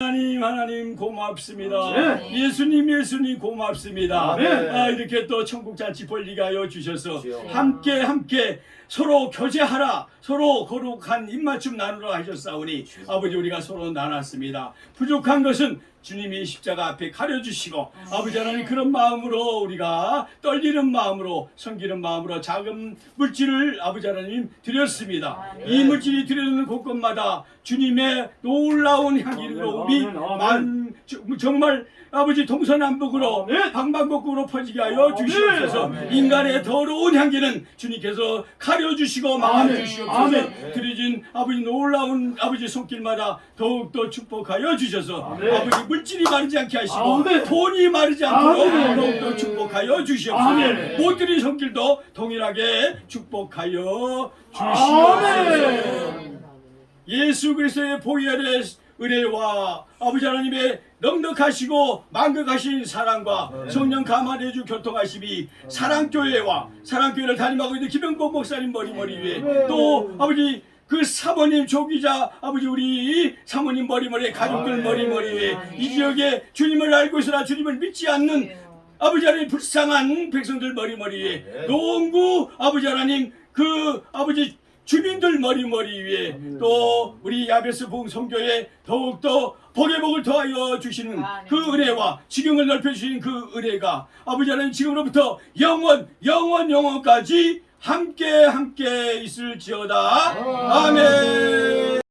하나님 하나님 고맙습니다. 네. 예수님 예수님 고맙습니다. 아멘. 아, 이렇게 또 천국 잔치 벌리게 하여 주셔서 주여. 함께 함께 서로 교제하라 서로 거룩한 입맞춤 나누라 하셨사오니 아버지 우리가 서로 나눴습니다. 부족한 것은 주님이 십자가 앞에 가려주시고 아버지 하나님 그런 마음으로 우리가 떨리는 마음으로 섬기는 마음으로 작은 물질을 아버지 하나님 드렸습니다. 이 물질이 드려는 곳곳마다 주님의 놀라운 향기로움 이 아멘, 아멘. 만 저- 정말 아버지 동서남북으로 아멘. 방방곡곡으로 퍼지게 하여 주시옵소서 아멘. 인간의 더러운 향기는 주님께서 가려주시고 막아주시옵소서 아멘. 드려진 아버지 놀라운 아버지 손길마다 더욱더 축복하여 주셔서 아멘. 아버지 물질이 마르지 않게 하시고 아멘. 돈이 마르지 않도록 아멘. 더욱더 축복하여 주시옵소서 아멘. 못 드린 손길도 동일하게 축복하여 아멘. 주시옵소서 예수 그리스도의 보혈의 은혜와 아버지 하나님의 넉넉하시고 만극하신 사랑과 성령 감화내주 교통하심이 사랑교회와 사랑교회를 담임하고 있는 김영복 목사님 머리머리 위에 또 아버지 그 사모님 조기자 아버지 우리 사모님 머리머리 가족들 머리머리 위에 이 지역에 주님을 알고 있으나 주님을 믿지 않는 아버지 하나님 불쌍한 백성들 머리머리에 농구 아버지 하나님 그 아버지 주민들 머리머리 위에 또 우리 야베스 봉성교에 더욱더 복의 복을 더하여 주시는 그 은혜와 지경을 넓혀주시는 그 은혜가 아버지 하나님 지금으로부터 영원 영원 영원까지 함께 함께 있을지어다. 아멘